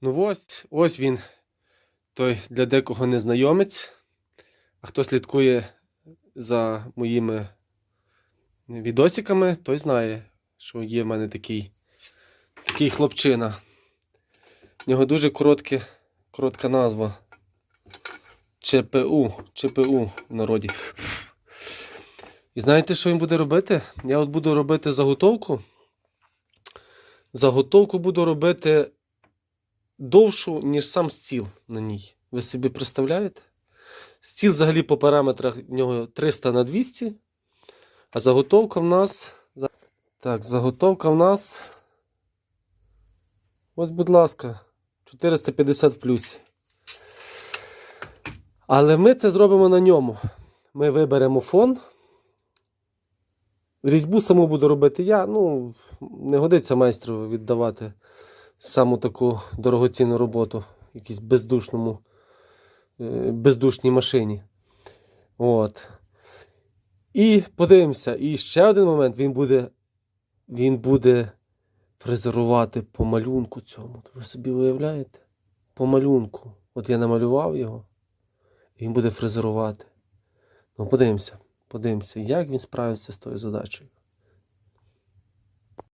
Ну ось, ось він, той для декого незнайомець. А хто слідкує за моїми відосиками, той знає, що є в мене такий, такий хлопчина. В нього дуже коротке, коротка назва. ЧПУ. ЧПУ в народі. І знаєте, що він буде робити? Я от буду робити заготовку. Заготовку буду робити довшу, ніж сам стіл на ній. Ви собі представляєте? Стіл взагалі по параметрах в нього 300 на 200. А заготовка в нас. Так, заготовка в нас. Ось, будь ласка, 450 в плюсі. Але ми це зробимо на ньому. Ми виберемо фон. Різьбу саму буду робити я. Ну, не годиться майстру віддавати саму таку дорогоцінну роботу якійсь бездушному, е, бездушній машині. От. І подивимося. І ще один момент він буде. Він буде фрезерувати по малюнку цьому. Ви собі уявляєте? По малюнку. От я намалював його, і він буде фрезерувати. Ну, подивимося. Подивимося, як він справиться з тою задачею.